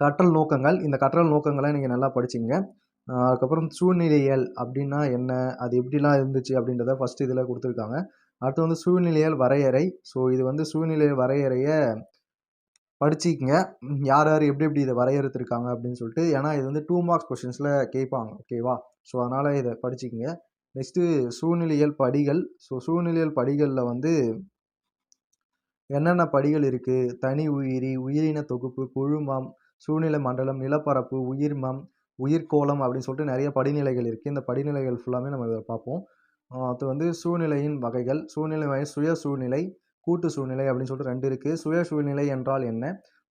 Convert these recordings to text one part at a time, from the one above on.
கற்றல் நோக்கங்கள். இந்த கற்றல் நோக்கங்களை நீங்கள் நல்லா படிச்சிங்க. அதுக்கப்புறம் சூழ்நிலையியல் அப்படின்னா என்ன? அது எப்படிலாம் இருந்துச்சு அப்படின்றத ஃபஸ்ட்டு இதில் கொடுத்துருக்காங்க. அடுத்து வந்து சூழ்நிலையல் வரையறை. ஸோ இது வந்து சூழ்நிலை வரையறையை படிச்சிக்கங்க யார் யார் எப்படி எப்படி இதை வரையறுத்துருக்காங்க அப்படின்னு சொல்லிட்டு ஏன்னா இது வந்து டூ மார்க்ஸ் கொஷின்ஸில் கேட்பாங்க. ஓகேவா ஸோ அதனால் இதை படிச்சிக்கங்க. நெக்ஸ்ட்டு சூழ்நிலையல் படிகள். ஸோ சூழ்நிலையல் படிகளில் வந்து என்னென்ன படிகள் இருக்குது தனி உயிரி உயிரின தொகுப்பு குழுமம் சூழ்நிலை மண்டலம் நிலப்பரப்பு உயிர்மம் உயிர்கோளம் அப்படின்னு சொல்லிட்டு நிறைய படிநிலைகள் இருக்குது இந்த படிநிலைகள் ஃபுல்லாமே நம்ம இதை பார்ப்போம். அது வந்து சூழ்நிலையின் வகைகள். சூழ்நிலை வகை சுய சூழ்நிலை கூட்டு சூழ்நிலை அப்படின்னு சொல்லிட்டு ரெண்டு இருக்குது சுய சூழ்நிலை என்றால் என்ன?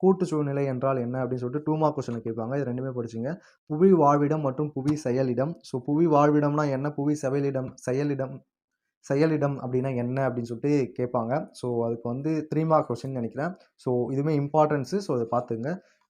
கூட்டு சூழ்நிலை என்றால் என்ன அப்படின்னு சொல்லிட்டு டூமா மார்க் கொஸ்டின் கேட்பாங்க. இது ரெண்டுமே படிச்சுங்க. புவி வாழ்விடம் மற்றும் புவி செயலிடம். ஸோ புவி வாழ்விடம்னா என்ன? புவி செயலிடம் செயலிடம் செயலிடம் அப்படின்னா என்ன அப்படின்னு சொல்லிட்டு கேட்பாங்க. ஸோ அதுக்கு வந்து த்ரீ மார்க் கொஸ்டின் நினைக்கிறேன். ஸோ இதுவுமே இம்பார்ட்டன்ஸு ஸோ அதை பார்த்துங்க.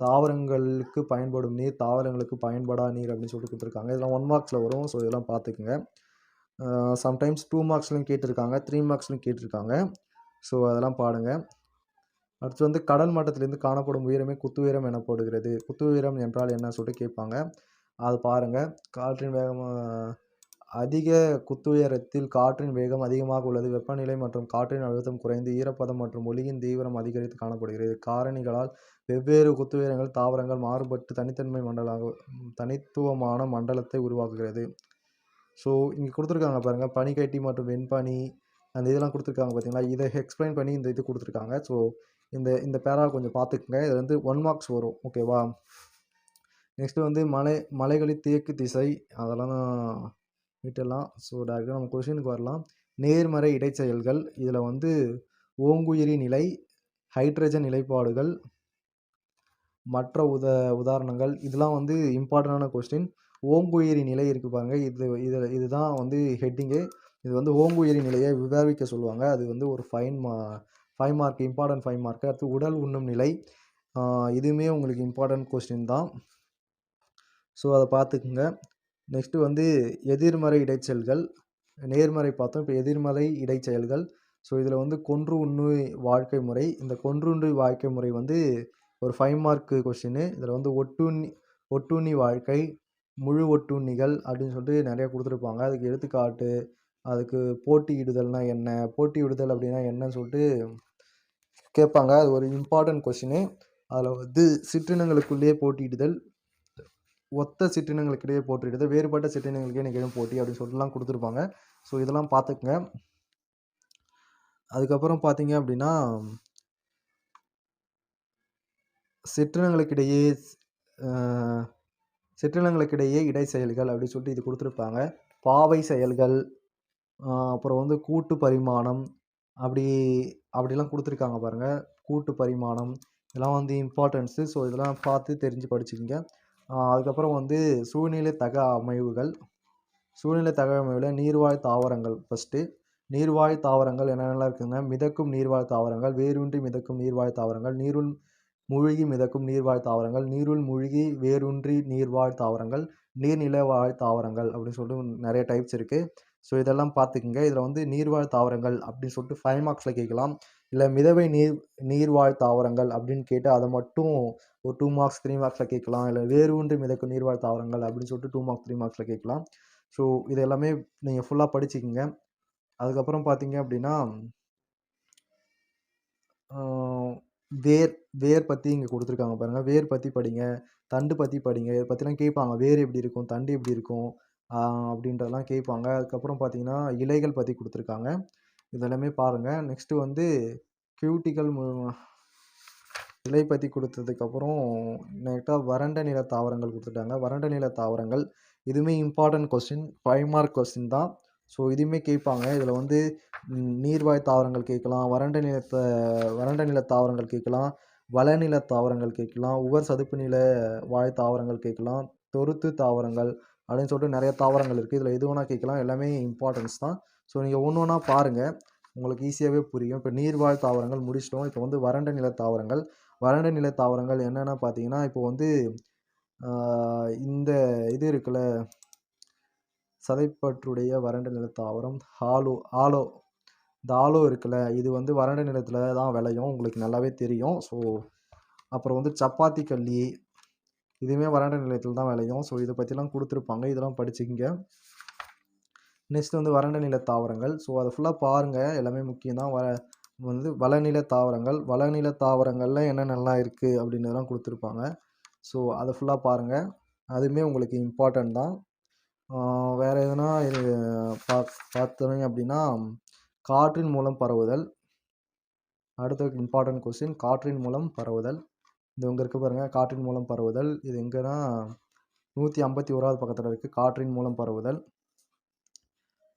தாவரங்களுக்கு பயன்படும் நீர் தாவரங்களுக்கு பயன்படா நீர் அப்படின்னு சொல்லிட்டு கொடுத்துருக்காங்க. இதெல்லாம் ஒன் மார்க்ஸில் வரும். ஸோ இதெல்லாம் பார்த்துக்குங்க. சம்டைம்ஸ் டூ மார்க்ஸ்லையும் கேட்டிருக்காங்க. த்ரீ மார்க்ஸ்லையும் கேட்டிருக்காங்க. ஸோ அதெல்லாம் பாடுங்க. அடுத்து வந்து கடல் மட்டத்திலேருந்து காணப்படும் உயரமே குத்துயரம் எனப்படுகிறது குத்து உயரம் என்றால் என்ன சொல்லிட்டு கேட்பாங்க. அது பாருங்கள் காற்றின் வேகம் அதிக அதிக குத்துயரத்தில் காற்றின் வேகம் அதிகமாக உள்ளது. வெப்பநிலை மற்றும் காற்றின் அழுத்தம் குறைந்து ஈரப்பதம் மற்றும் ஒளியின் தீவிரம் அதிகரித்து காணப்படுகிறது. காரணிகளால் வெவ்வேறு குத்துயரங்கள் தாவரங்கள் மாறுபட்டு தனித்தன்மை மண்டலாக தனித்துவமான மண்டலத்தை உருவாக்குகிறது. ஸோ இங்கே கொடுத்துருக்காங்க பாருங்கள் பனிக்கட்டி மற்றும் வெண்பனி அந்த இதெல்லாம் கொடுத்துருக்காங்க பார்த்தீங்களா இதை எக்ஸ்பிளைன் பண்ணி இந்த இது கொடுத்துருக்காங்க. ஸோ இந்த இந்த பேரா கொஞ்சம் பார்த்துக்குங்க. இது வந்து ஒன் மார்க்ஸ் வரும். ஓகேவா நெக்ஸ்ட்டு வந்து மலை மலைகளின் தேக்கு திசை அதெல்லாம் விட்டுடலாம். ஸோ டேரெக்டாக நம்ம கொஷினுக்கு வரலாம். நேர்மறை இடைச்செயல்கள் இதில் வந்து ஓங்குயிரி நிலை ஹைட்ரஜன் நிலைப்பாடுகள் மற்ற உத உதாரணங்கள் இதெல்லாம் வந்து இம்பார்ட்டண்டான கொஸ்டின் ஓங்குயிரி நிலை இருக்கு பாருங்க. இது இது இதுதான் வந்து ஹெட்டிங்கு இது வந்து ஓங்குயிரி நிலையை விவாதிக்க சொல்லுவாங்க. அது வந்து ஒரு ஃபைன் மா five mark important five mark அடுத்து உடல் உண்ணும் நிலை. இதுவுமே உங்களுக்கு இம்பார்ட்டன்ட் கொஸ்டின் தான். ஸோ அதை பார்த்துக்குங்க. நெக்ஸ்ட்டு வந்து எதிர்மறை இடைச்செயல்கள். நேர்மறை பார்த்தோம். இப்போ எதிர்மறை இடைச்செயல்கள். ஸோ இதில் வந்து கொன்று உண்ணு வாழ்க்கை முறை. இந்த கொன்றுண்ணு வாழ்க்கை முறை வந்து ஒரு ஃபைவ் மார்க்கு கொஸ்டின் இதில் வந்து ஒட்டுண்ணி ஒட்டுண்ணி வாழ்க்கை முழு ஒட்டுண்ணிகள் அப்படின்னு சொல்லிட்டு நிறைய கொடுத்துருப்பாங்க. அதுக்கு எடுத்துக்காட்டு அதுக்கு போட்டியிடுதல்னா என்ன போட்டியிடுதல் அப்படின்னா என்னன்னு சொல்லிட்டு கேட்பாங்க. அது ஒரு இம்பார்ட்டன்ட் கொஷினு அதில் வந்து சிற்றினங்களுக்குள்ளேயே போட்டியிடுதல் ஒத்த சிற்றினங்களுக்கிடையே போட்டியிடுதல் வேறுபட்ட சிற்றினங்களுக்கே நிகழும் போட்டி அப்படின்னு சொல்லிட்டுலாம் கொடுத்துருப்பாங்க. ஸோ இதெல்லாம் பார்த்துக்குங்க. அதுக்கப்புறம் பார்த்தீங்க அப்படின்னா சிற்றினங்களுக்கிடையே சிற்றினங்களுக்கிடையே இடை செயல்கள் அப்படின்னு சொல்லிட்டு இது கொடுத்துருப்பாங்க. பாவை செயல்கள் அப்புறம் வந்து கூட்டு பரிமாணம் அப்படி அப்படிலாம் கொடுத்துருக்காங்க பாருங்கள் கூட்டு பரிமாணம் இதெல்லாம் வந்து இம்பார்ட்டன்ஸு ஸோ இதெல்லாம் பார்த்து தெரிஞ்சு படிச்சுக்கிங்க. அதுக்கப்புறம் வந்து சூழ்நிலை தக அமைவுகள். சூழ்நிலை தக அமைவில் நீர்வாழ் தாவரங்கள் ஃபஸ்ட்டு நீர்வாழ் தாவரங்கள் என்னென்னலாம் இருக்குங்க? மிதக்கும் நீர்வாழ் தாவரங்கள் வேரூன்றி மிதக்கும் நீர்வாழ் தாவரங்கள் நீருள் மூழ்கி மிதக்கும் நீர்வாழ் தாவரங்கள் நீருள் மூழ்கி வேரூன்றி நீர்வாழ் தாவரங்கள் நீர்நில வாழ் தாவரங்கள் அப்படின்னு சொல்லிட்டு நிறைய டைப்ஸ் இருக்குது ஸோ இதெல்லாம் பார்த்துக்குங்க. இதில் வந்து நீர்வாழ் தாவரங்கள் அப்படின்னு சொல்லிட்டு ஃபைவ் மார்க்ஸில் கேட்கலாம். இல்லை மிதவை நீர் நீர்வாழ் தாவரங்கள் அப்படின்னு கேட்டு அதை மட்டும் ஒரு டூ மார்க்ஸ் த்ரீ மார்க்ஸில் கேட்கலாம். இல்லை வேரூன்றி மிதக்கும் நீர்வாழ் தாவரங்கள் அப்படின்னு சொல்லிட்டு டூ மார்க்ஸ் த்ரீ மார்க்ஸில் கேட்கலாம். ஸோ இது எல்லாமே நீங்கள் ஃபுல்லாக படிச்சுக்கோங்க. அதுக்கப்புறம் பார்த்தீங்க அப்படின்னா வேர் வேர் பற்றி இங்கே கொடுத்துருக்காங்க பாருங்கள் வேர் பற்றி படிங்க. தண்டு பற்றி படிங்க. இதை பற்றிலாம் கேட்பாங்க வேர் எப்படி இருக்கும்? தண்டு எப்படி இருக்கும்? அப்படின்றதெல்லாம் கேட்பாங்க அதுக்கப்புறம் பார்த்தீங்கன்னா இலைகள் பற்றி கொடுத்துருக்காங்க. இதெல்லாமே பாருங்கள் நெக்ஸ்ட்டு வந்து கியூட்டிகள் இலை பற்றி கொடுத்ததுக்கப்புறம் நெக்டாக வறண்ட நில தாவரங்கள் கொடுத்துட்டாங்க. வறண்ட நில தாவரங்கள். இதுவுமே important question five mark question தான். ஸோ இதுவுமே கேட்பாங்க. இதில் வந்து நீர்வாழ் தாவரங்கள் கேட்கலாம் வறண்ட நிலத்தை வறண்ட நில தாவரங்கள் கேட்கலாம் வளநில தாவரங்கள் கேட்கலாம் உவர் சதுப்பு நில வாழ் தாவரங்கள் கேட்கலாம் தொருத்து தாவரங்கள் அப்படின்னு சொல்லிட்டு நிறைய தாவரங்கள் இருக்குது இதில் எது வேணால் கேட்கலாம். எல்லாமே இம்பார்ட்டன்ஸ் தான். ஸோ நீங்கள் ஒன்று ஒன்றா பாருங்கள் உங்களுக்கு ஈஸியாகவே புரியும். இப்போ நீர்வாழ் தாவரங்கள் முடிச்சிட்டோம். இப்போ வந்து வறண்ட நில தாவரங்கள். வறண்ட நில தாவரங்கள் என்னென்னா பார்த்தீங்கன்னா இப்போ வந்து இந்த இது இருக்குல்ல சதைப்பற்றுடைய வறண்ட நில தாவரம் ஹாலோ ஆலோ இந்த ஆலோ இருக்குல்ல இது வந்து வறண்ட நிலத்தில் தான் விளையும். உங்களுக்கு நல்லாவே தெரியும். ஸோ அப்புறம் வந்து சப்பாத்தி கள்ளி இதுவுமே வறண்ட நிலத்தில் தான் விளையும். ஸோ இதை பற்றிலாம் கொடுத்துருப்பாங்க. இதெல்லாம் படிச்சுக்கிங்க. நெக்ஸ்ட் வந்து வறண்ட நில தாவரங்கள். ஸோ அதை ஃபுல்லாக பாருங்கள் எல்லாமே முக்கியம் தான். வ வந்து வளநில தாவரங்கள். வளநில தாவரங்களில் என்னென்னலாம் இருக்குது அப்படின்றதெல்லாம் கொடுத்துருப்பாங்க. ஸோ அதை ஃபுல்லாக பாருங்கள் அதுவுமே உங்களுக்கு இம்பார்ட்டன்ட் தான். வேறு எதுனா இது பா பார்த்தீங்க அப்படின்னா காற்றின் மூலம் பரவுதல். அடுத்த இம்பார்ட்டன்ட் கொஸ்டின் காற்றின் மூலம் பரவுதல். இது இங்கே இருக்குது பாருங்கள் காற்றின் மூலம் பரவுதல். இது எங்கன்னா நூற்றி ஐம்பத்தி ஓராவது பக்கத்தில் இருக்குது காற்றின் மூலம் பரவுதல்.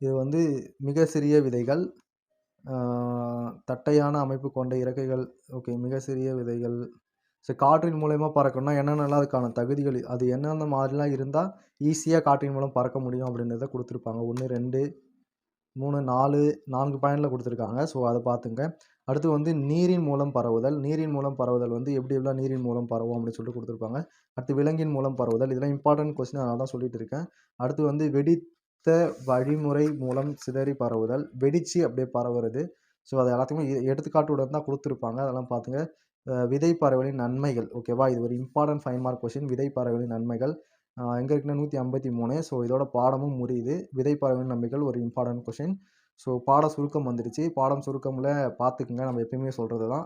இது வந்து மிக சிறிய விதைகள். தட்டையான அமைப்பு கொண்ட இறக்கைகள். ஓகே மிக சிறிய விதைகள். ஸோ காற்றின் மூலயமா பறக்கணும்னா என்னென்னலாம் அதுக்கான தகுதிகள் அது என்னென்ன மாதிரிலாம் இருந்தால் ஈஸியாக காற்றின் மூலம் பறக்க முடியும் அப்படின்றத கொடுத்துருப்பாங்க. ஒன்று ரெண்டு மூணு நாலு நான்கு பாயிண்டில் கொடுத்துருக்காங்க. ஸோ அதை பார்த்துங்க. அடுத்து வந்து நீரின் மூலம் பரவுதல். நீரின் மூலம் பரவுதல் வந்து எப்படி எல்லாம் நீரின் மூலம் பரவும் அப்படின்னு சொல்லிட்டு கொடுத்துருப்பாங்க. அடுத்து விலங்கின் மூலம் பரவுதல். இதெல்லாம் இம்பார்ட்டன்ட் கொஸ்டின் அதனால் தான் சொல்லிட்டு இருக்கேன். அடுத்து வந்து வெடித்த வழிமுறை மூலம் சிதறி பரவுதல். வெடிச்சு அப்படியே பரவுறது. ஸோ அது எல்லாத்துக்குமே எடுத்துக்காட்டுடன் தான் கொடுத்துருப்பாங்க. அதெல்லாம் பார்த்துங்க. விதை பறவைகளின் நன்மைகள். ஓகேவா இது ஒரு இம்பார்ட்டன்ட் ஃபைவ் மார்க் கொஸ்டின் விதை பறவைகளின் நன்மைகள் எங்கே இருக்குன்னா நூற்றி ஐம்பத்தி மூணு. ஸோ இதோட பாடமும் முடியுது விதை பறவைகளின் நன்மைகள் ஒரு இம்பார்ட்டன்ட் கொஷின் ஸோ பாட சுருக்கம் வந்துடுச்சு பாடம் சுருக்கமில் பார்த்துக்குங்க நம்ம எப்பயுமே சொல்கிறது தான்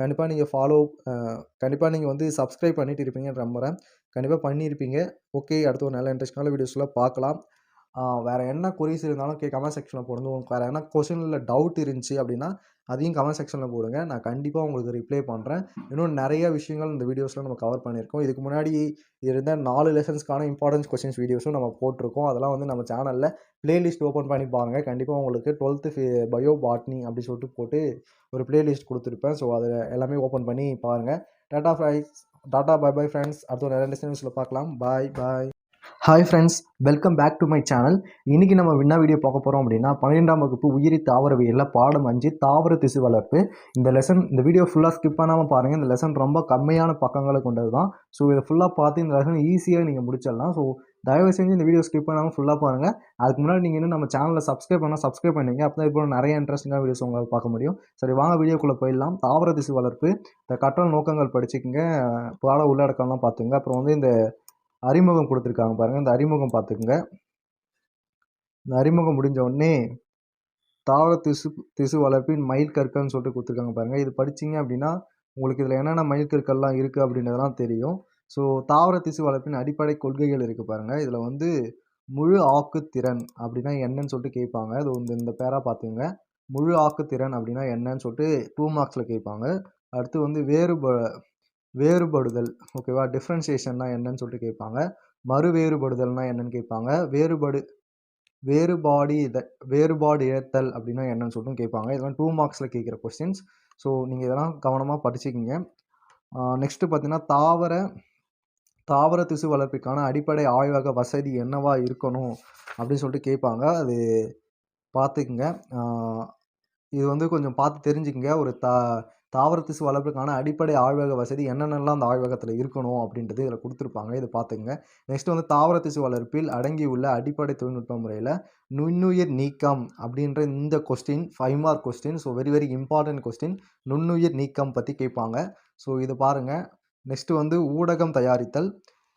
கண்டிப்பாக நீங்கள் ஃபாலோ கண்டிப்பாக நீங்கள் வந்து சப்ஸ்கிரைப் பண்ணிட்டு இருப்பீங்கன்னு நம்புகிறேன் கண்டிப்பாக பண்ணியிருப்பீங்க ஓகே அடுத்த ஒரு நல்ல இன்ட்ரெஸ்டான வீடியோஸில் பார்க்கலாம் வேறு என்ன கொரிஸ் இருந்தாலும் கே கமெண்ட் செக்ஷனில் போடுங்க. உங்களுக்கு வேறு என்ன கொஷினில் டவுட் இருந்துச்சு அப்படின்னா அதையும் கமெண்ட் செக்ஷனில் போடுங்க. நான் கண்டிப்பாக உங்களுக்கு ரிப்ளை பண்ணுறேன் இன்னும் நிறைய விஷயங்கள் இந்த வீடியோஸில் நம்ம கவர் பண்ணியிருக்கோம். இதுக்கு முன்னாடி இருந்த நாலு லெசன்ஸ்க்கான இம்பார்ட்டன்ஸ் கொஸ்டின்ஸ் வீடியோஸும் நம்ம போட்டிருக்கோம். அதெல்லாம் வந்து நம்ம சேனலில் ப்ளேலிஸ்ட் ஓப்பன் பண்ணி பாருங்கள் கண்டிப்பாக உங்களுக்கு டுவெல்த்து பயோ பாட்னி அப்படி சொல்லிட்டு போட்டு ஒரு ப்ளேலிஸ்ட் கொடுத்துருப்பேன். ஸோ அதை எல்லாமே ஓப்பன் பண்ணி பாருங்கள் டாட்டா ஃப்ரைஸ் டாட்டா பை பை ஃப்ரெண்ட்ஸ் அடுத்த நிறைய லெசன்ஸில் பார்க்கலாம். Bye bye hi friends welcome back to my channel இன்றைக்கி நம்ம என்ன வீடியோ பார்க்க போகிறோம் அப்படின்னா பன்னிரெண்டாம் வகுப்பு உயிரி தாவரவியலில் பாடம் அஞ்சு தாவர திசு வளர்ப்பு. இந்த லெசன் இந்த வீடியோ ஃபுல்லாக ஸ்கிப் பண்ணாமல் பாருங்கள் இந்த லெசன் ரொம்ப கம்மியான பக்கங்களை கொண்டது தான் ஸோ இதை ஃபுல்லாக பார்த்து இந்த லெசன் ஈஸியாக நீங்கள் முடிச்சிடலாம். ஸோ தயவு செஞ்சு இந்த வீடியோ ஸ்கிப் பண்ணாமல் ஃபுல்லாக பாருங்கள் அதுக்கு முன்னாடி நீங்கள் இன்னும் நம்ம சேனலில் சப்ஸ்கிரைப் பண்ணால் சப்ஸ்கிரைப் பண்ணிங்க. அப்போ தான் இப்போ நிறைய இன்ட்ரெஸ்டிங்காக வீடியோஸ் உங்களால் பார்க்க முடியும். சரி வாங்க வீடியோக்குள்ளே போயிடலாம். தாவர திசு வளர்ப்பு. இந்த கற்றல் நோக்கங்கள் படிச்சுக்கங்க. பாட உள்ளடக்கம்லாம் பார்த்துங்க அப்புறம் வந்து இந்த அறிமுகம் கொடுத்துருக்காங்க பாருங்கள் இந்த அறிமுகம் பார்த்துக்குங்க. இந்த அறிமுகம் முடிஞ்ச உடனே தாவர திசு திசு வளர்ப்பின் மயில் கற்கள்னு சொல்லிட்டு கொடுத்துருக்காங்க பாருங்கள் இது படிச்சிங்க அப்படின்னா உங்களுக்கு இதில் என்னென்ன மயில் கற்கள்லாம் இருக்குது அப்படின்றதெல்லாம் தெரியும். ஸோ தாவர திசு வளர்ப்பின் அடிப்படை கொள்கைகள் இருக்குது பாருங்கள் இதில் வந்து முழு ஆக்குத்திறன் அப்படின்னா என்னன்னு சொல்லிட்டு கேட்பாங்க. அது வந்து இந்த பேராக பார்த்துங்க முழு ஆக்குத்திறன் அப்படின்னா என்னன்னு சொல்லிட்டு டூ மார்க்ஸில் கேட்பாங்க. அடுத்து வந்து வேறுப வேறுபடுதல். ஓகேவா டிஃப்ரென்சியேஷன்னா என்னன்னு சொல்லிட்டு கேட்பாங்க. மறு வேறுபடுதல்னா என்னன்னு கேட்பாங்க. வேறுபடு வேறுபாடு இதை வேறுபாடு இழத்தல் அப்படின்னா என்னன்னு சொல்லிட்டு கேட்பாங்க. இதெல்லாம் டூ மார்க்ஸில் கேட்குற கொஸ்டின்ஸ் ஸோ நீங்கள் இதெல்லாம் கவனமாக படிச்சுக்கிங்க. நெக்ஸ்ட்டு பார்த்தீங்கன்னா தாவர தாவர திசு வளர்ப்பிற்கான அடிப்படை ஆய்வக வசதி என்னவா இருக்கணும் அப்படின்னு சொல்லிட்டு கேட்பாங்க. அது பார்த்துக்குங்க. இது வந்து கொஞ்சம் பார்த்து தெரிஞ்சுக்கங்க. ஒரு தா தாவர திசு வளர்ப்புக்கான அடிப்படை ஆய்வக வசதி என்னென்னலாம் அந்த ஆய்வகத்தில் இருக்கணும் அப்படின்றது இதில் கொடுத்துருப்பாங்க. இதை பார்த்துங்க நெக்ஸ்ட் வந்து தாவர திசு வளர்ப்பில் அடங்கியுள்ள அடிப்படை தொழில்நுட்ப முறையில் நுண்ணுயிர் நீக்கம் அப்படின்ற இந்த question five mark question so very very important question நுண்ணுயிர் நீக்கம் பற்றி கேட்பாங்க ஸோ இது பாருங்கள் நெக்ஸ்ட்டு வந்து ஊடகம் தயாரித்தல்.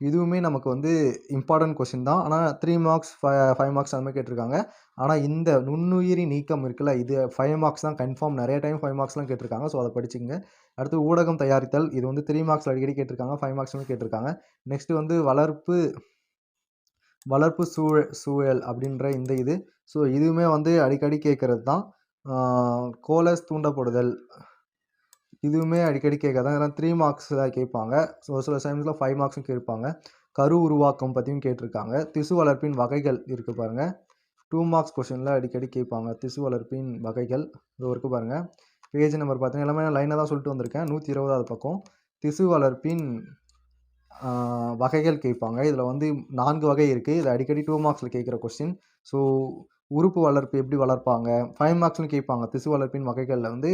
இதுவுமே நமக்கு வந்து இம்பார்ட்டன்ட் கொஸ்டின் தான். ஆனால் three marks five five marks அந்த மாதிரி கேட்டிருக்காங்க. ஆனால் இந்த நுண்ணுயிரி நீக்கம் இருக்குல்ல இது ஃபைவ் மார்க்ஸ் தான் கன்ஃபார்ம் நிறைய டைம் ஃபைவ் மார்க்ஸ்லாம் கேட்டிருக்காங்க. ஸோ அதை படிச்சுங்க அடுத்து ஊடகம் தயாரித்தல். இது வந்து த்ரீ மார்க்ஸ் அடிக்கடி கேட்டிருக்காங்க. ஃபைவ் மார்க்ஸ்லாம் கேட்டிருக்காங்க. நெக்ஸ்ட்டு வந்து வளர்ப்பு வளர்ப்பு சூழல் சூழல் அப்படின்ற இந்த இது. ஸோ இதுவுமே வந்து அடிக்கடி கேட்குறது தான். கோலஸ் தூண்டப்படுதல். இதுவுமே அடிக்கடி கேட்க ஏன்னா த்ரீ மார்க்ஸ் தான் கேட்பாங்க. ஸோ சில டைம்ஸில் ஃபைவ் மார்க்ஸும் கேட்பாங்க. கரு உருவாக்கம் பற்றியும் கேட்டிருக்காங்க. திசு வளர்ப்பின் வகைகள் இருக்குது பாருங்கள் டூ மார்க்ஸ் கொஷினில் அடிக்கடி கேட்பாங்க. திசு வளர்ப்பின் வகைகள் இது இருக்குது பாருங்கள் பேஜ் நம்பர் பார்த்தீங்கன்னா எல்லாமே நான் லைனாக தான் சொல்லிட்டு வந்திருக்கேன். நூற்றி இருபதாவது பக்கம். திசு வளர்ப்பின் வகைகள் கேட்பாங்க. இதில் வந்து நான்கு வகை இருக்குது இது அடிக்கடி டூ மார்க்ஸில் கேட்குற கொஸ்டின் ஸோ உறுப்பு வளர்ப்பு எப்படி வளர்ப்பாங்க? ஃபைவ் மார்க்ஸ்லையும் கேட்பாங்க. திசு வளர்ப்பின் வகைகளில் வந்து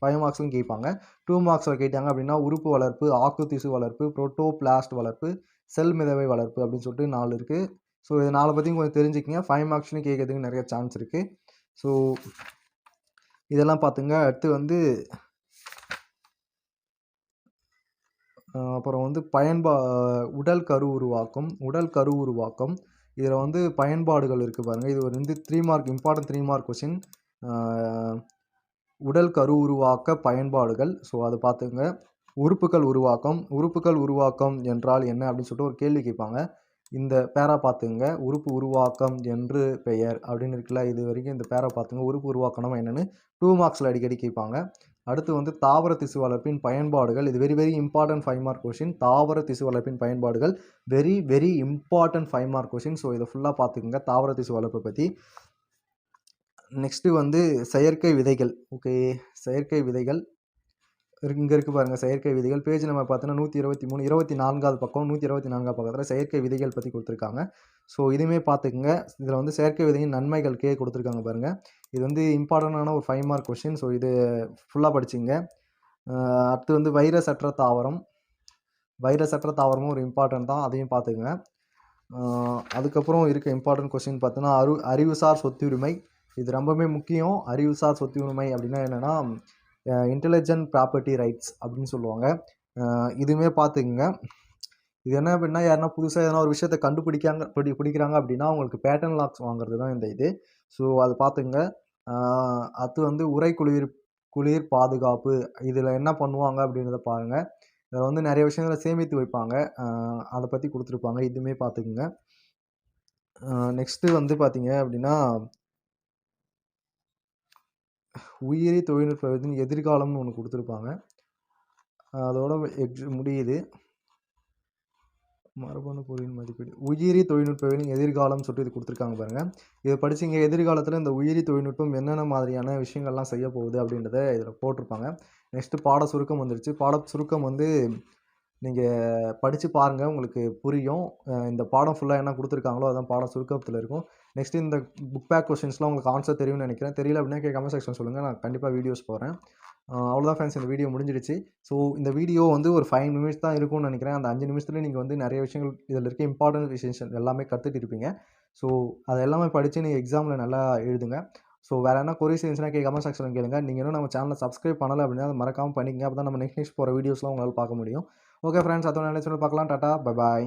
ஃபைவ் மார்க்ஸ்லையும் கேட்பாங்க. டூ மார்க்ஸில் கேட்டாங்க அப்படின்னா உறுப்பு வளர்ப்பு ஆக்கு திசு வளர்ப்பு ப்ரோட்டோ பிளாஸ்ட் வளர்ப்பு செல் மிதவை வளர்ப்பு அப்படின்னு சொல்லிட்டு நாலு இருக்குது ஸோ இது நாலு பற்றியும் கொஞ்சம் தெரிஞ்சுக்கிங்க. ஃபைவ் மார்க்ஸ்லையும் கேட்கறதுக்கு நிறைய சான்ஸ் இருக்குது ஸோ இதெல்லாம் பார்த்துங்க அடுத்து வந்து அப்புறம் வந்து பயன்பா உடல் கரு உருவாக்கம் உடல் கரு உருவாக்கம் இதில் வந்து பயன்பாடுகள் இருக்குது பாருங்கள் இது வந்து three mark important three mark question உடல் கரு உருவாக்க பயன்பாடுகள். ஸோ அதை பார்த்துங்க. உறுப்புகள் உருவாக்கம். உறுப்புகள் உருவாக்கம் என்றால் என்ன அப்படின்னு சொல்லிட்டு ஒரு கேள்வி கேட்பாங்க. இந்த பேரா பார்த்துங்க. உறுப்பு உருவாக்கம் என்று பெயர் அப்படின்னு இருக்குல்ல இது வரைக்கும் இந்த பேரா பார்த்துங்க. உறுப்பு உருவாக்கணும் என்னென்னு டூ மார்க்ஸில் அடிக்கடி கேட்பாங்க. அடுத்து வந்து தாவர திசு வளர்ப்பின் பயன்பாடுகள். இது very very important five mark question தாவர திசு வளர்ப்பின் பயன்பாடுகள். Very very important five mark question so இதை ஃபுல்லாக பார்த்துக்குங்க. தாவர திசு வளர்ப்பை பற்றி நெக்ஸ்ட்டு வந்து செயற்கை விதைகள். ஓகே செயற்கை விதைகள். இங்கே இருக்குது பாருங்கள் செயற்கை விதிகள். பேஜ் நம்ம பார்த்தோன்னா நூற்றி இருபத்தி மூணு இருபத்தி நான்காவது பக்கம் நூற்றி இருபத்தி நான்காவது பக்கத்தில் செயற்கை விதிகள் பற்றி கொடுத்துருக்காங்க. ஸோ இதுவுமே பார்த்துக்குங்க. இதில் வந்து செயற்கை விதையின் நன்மைகள் கே கொடுத்துருக்காங்க பாருங்கள் இது வந்து இம்பார்ட்டண்டான ஒரு ஃபைவ் மார்க் கொஷின் ஸோ இது ஃபுல்லாக படிச்சிங்க. அடுத்து வந்து வைரஸ் அற்ற தாவரம். வைரஸ் அற்ற தாவரமும் ஒரு இம்பார்ட்டன்ட் தான். அதையும் பார்த்துக்குங்க. அதுக்கப்புறம் இருக்க இம்பார்ட்டன்ட் கொஷின் பார்த்தோன்னா அறிவு அறிவுசார் சொத்துரிமை. இது ரொம்பவே முக்கியம். அறிவுசார் சொத்துரிமை அப்படின்னா என்னென்னா இன்டெலிஜென்ட் ப்ராப்பர்ட்டி ரைட்ஸ் அப்படின்னு சொல்லுவாங்க. இதுவுமே பார்த்துக்குங்க. இது என்ன அப்படின்னா யாருன்னா புதுசாக எதனா ஒரு விஷயத்தை கண்டுபிடிக்காங்க பிடி பிடிக்கிறாங்க அப்படின்னா அவங்களுக்கு பேட்டர்ன் லாக்ஸ் வாங்குறது தான் இந்த இது. ஸோ அதை பார்த்துங்க அது வந்து உரை குளிர் குளிர் பாதுகாப்பு இதில் என்ன பண்ணுவாங்க அப்படின்றத பாருங்கள் இதில் வந்து நிறைய விஷயங்களை சேமித்து வைப்பாங்க. அதை பற்றி கொடுத்துருப்பாங்க. இதுவுமே பார்த்துக்குங்க. நெக்ஸ்ட்டு வந்து பார்த்தீங்க அப்படின்னா உயிரி தொழில்நுட்பத்தின் எதிர்காலம்னு ஒன்று கொடுத்துருப்பாங்க. அதோட எக்ஸ் முடியுது. மரபணு பொருளின் மதிப்பீடு. உயிரி தொழில்நுட்பவியலின் எதிர்காலம் சொல்லிட்டு இது கொடுத்துருக்காங்க பாருங்கள் இதை படிச்சிங்க எதிர்காலத்தில் இந்த உயிரி தொழில்நுட்பம் என்னென்ன மாதிரியான விஷயங்கள்லாம் செய்ய போகுது அப்படின்றத இதில் போட்டிருப்பாங்க. நெக்ஸ்ட்டு பாட சுருக்கம் வந்துருச்சு. பாட சுருக்கம் வந்து நீங்கள் படித்து பாருங்கள் உங்களுக்கு புரியும். இந்த பாடம் ஃபுல்லாக என்ன கொடுத்துருக்காங்களோ அதான் பாடம் சுருக்கத்தில் இருக்கும். நெக்ஸ்ட் இந்த புக் பேக் கொஸ்டின்ஸ்லாம் உங்களுக்கு ஆன்சர் தெரியும்னு நினைக்கிறேன். தெரியல அப்படின்னா கமெண்ட் செக்ஷன் சொல்லுங்கள் நான் கண்டிப்பாக வீடியோஸ் போகிறேன் அவ்வளோதான் ஃப்ரெண்ட்ஸ் இந்த வீடியோ முடிஞ்சிடுச்சு. ஸோ இந்த வீடியோ வந்து ஒரு ஃபைவ் நிமிஷம் தான் இருக்கும்னு நினைக்கிறேன். அந்த அஞ்சு நிமிஷத்துல நீங்கள் வந்து நிறைய விஷயங்கள் இதில் இருக்க இம்பார்ட்டன்ட் விஷயம் எல்லாமே கற்றுட்டு இருப்பீங்க. ஸோ அதை எல்லாமே படித்து நீங்கள் எக்ஸாமில் நல்லா எழுதுங்க. ஸோ வேறு என்ன கொரிஸ் இருந்துச்சுன்னா கே கமெண்ட் செக்ஷனில் கேளுங்க. நீங்கள் இன்னும் நம்ம சேனலை சப்ஸ்கிரைப் பண்ணலை அப்படின்னா அதை மறக்காமல் பண்ணிக்கங்க. அப்போ தான் நம்ம நெக்ஸ்ட் நெக்ஸ்ட் போகிற வீடியோஸ்லாம் உங்களால் பார்க்க முடியும். ஓகே ஃப்ரெண்ட்ஸ் அதோட நினைச்சு பார்க்கலாம். Tata bye bye